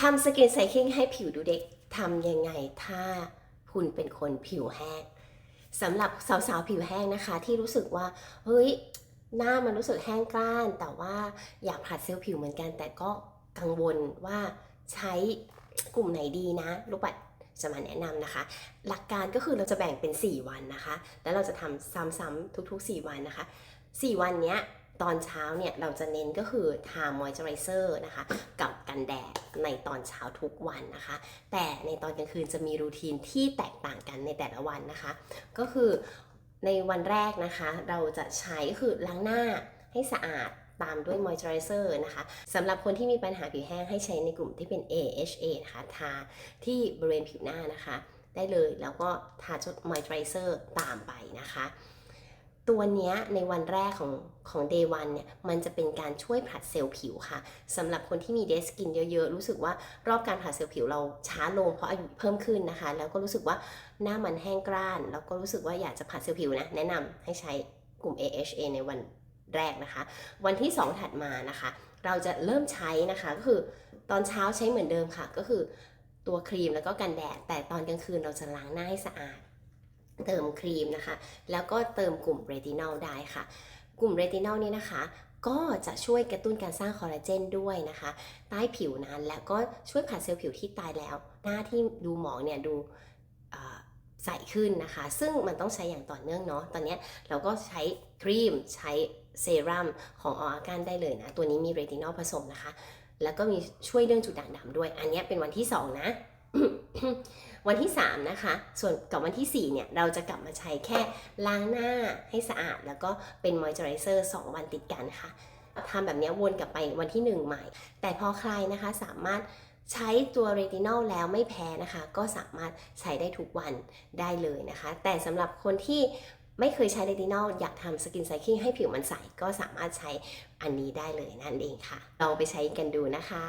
ทำสกินไซคลิงให้ผิวดูเด็กทำยังไงถ้าคุณเป็นคนผิวแห้งสำหรับสาวๆผิวแห้งนะคะ ที่รู้สึกว่าเฮ้ยหน้ามันรู้สึกแห้งกร้าน แต่ว่าอยากผัดเซลล์ผิวเหมือนกัน แต่ก็กังวลว่าใช้กลุ่มไหนดีนะ ลูกปัดจะมาแนะนำนะคะ หลักการก็คือเราจะแบ่งเป็น 4 วันนะคะ แล้วเราจะทำซ้ำๆทุก ๆ 4 วันนะคะ 4 วันเนี้ยตอนเช้าเนี่ยเราจะเน้นก็คือทามอยเจอไรเซอร์นะคะ กับกันแดด ในตอนเช้าทุกวันนะคะ แต่ในตอนกลางคืนจะมีรูทีนที่แตกต่างกันในแต่ละวันนะคะ ก็คือในวันแรกนะคะ เราจะใช้ก็คือล้างหน้าให้สะอาดตามด้วยมอยส์เจอไรเซอร์นะคะสำหรับคนที่มีปัญหาผิวแห้งให้ใช้ในกลุ่มที่เป็น AHA นะคะทาที่บริเวณผิวหน้านะคะ ได้เลยแล้วก็ทาชุดมอยเจอไรเซอร์ตามไปนะคะ ตัวเนี้ยในวันแรกของของ day 1เนี่ยมันจะเป็นการช่วยผลัดเซลล์ผิวค่ะสำหรับคนที่มีเดสกินเยอะๆ รู้สึกว่ารอบการผลัดเซลล์ผิวเราช้าลงเพราะอายุเพิ่มขึ้นนะคะ แล้วก็รู้สึกว่าหน้ามันแห้งกร้าน แล้วก็รู้สึกว่าอยากจะผลัดเซลล์ผิวนะแนะนำให้ใช้กลุ่ม AHA ในวันแรกนะคะ วันที่ 2 ถัดมานะคะ เราจะเริ่มใช้นะคะก็คือตอนเช้าใช้เหมือนเดิมค่ะ ก็คือตัวครีมแล้วก็กันแดดแต่ตอนกลางคืนเราจะล้างหน้าให้สะอาด เติมครีมนะคะ แล้วก็เติมกลุ่มเรตินอลได้ค่ะ กลุ่มเรตินอลนี้นะคะก็จะช่วยกระตุ้นการสร้างคอลลาเจนด้วยนะคะ ใต้ผิวนั้นแล้วก็ช่วยผัดเซลล์ผิวที่ตายแล้ว หน้าที่ดูหมองเนี่ยดูใสขึ้นนะคะ ซึ่งมันต้องใช้อย่างต่อเนื่องเนาะตอนนี้เราก็ใช้ครีมใช้เซรั่มของอออากันได้เลยนะ ตัวนี้มีเรตินอลผสมนะคะ แล้วก็มีช่วยเรื่องจุดด่างดำด้วย อันนี้เป็นวันที่ 2 นะ วันที่ 3 นะคะ ส่วนกับวันที่ 4 เนี่ย เราจะกลับมาใช้แค่ล้างหน้าให้สะอาด แล้วก็เป็นมอยเจอไรเซอร์2วันติดกันค่ะทำแบบนี้วนกลับไปวันที่ 1 ใหม่ แต่พอใครนะคะสามารถใช้ตัวเรตินอลแล้วไม่แพ้นะคะ ก็สามารถใช้ได้ทุกวันได้เลยนะคะ แต่สำหรับคนที่ไม่เคยใช้เรตินอลอยากทำสกินไซคลิงให้ผิวมันใส ก็สามารถใช้อันนี้ได้เลยนั่นเองค่ะ ลองไปใช้กันดูนะคะ